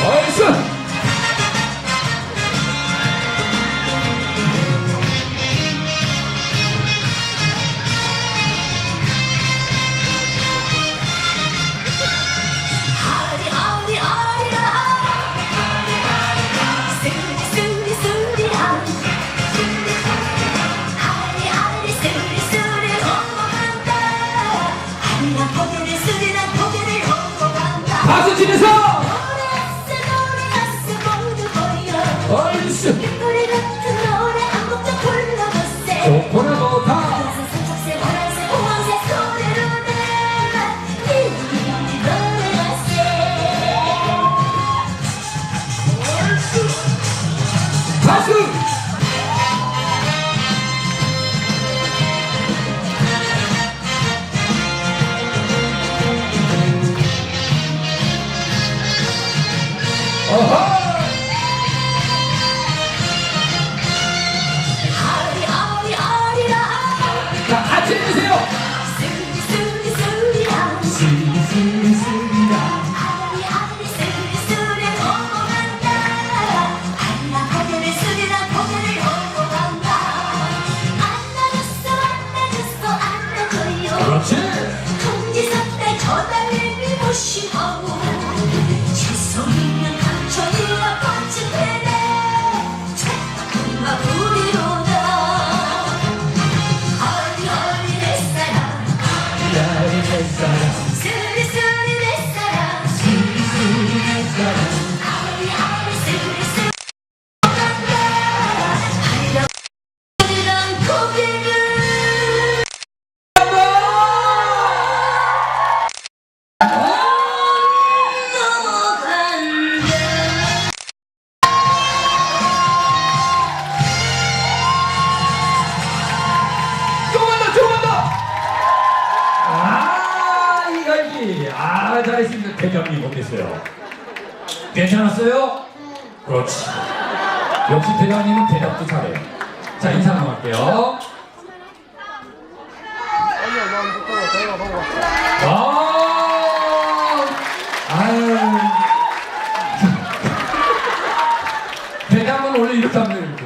나이스! 호호한다 박수 치면서! 나이스! 노래 같은 노래 한 곡 좀 불러보세 좋다! 파란색 초록색 파란색 호황색! خدا نمی باشی همون 아, 잘했습니다. 대장님 어땠어요? 괜찮았어요? 그렇지. 역시 대장님은 대답도 잘해요. 자, 인사 넘어갈게요. 아, 아유. 대장은 원래 이렇게 합니다, 이렇게.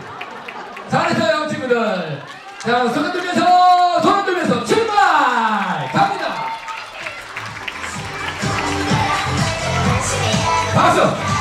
잘했어요, 친구들. 자, 손을 들면서, 손을 들면서 출발! 박수!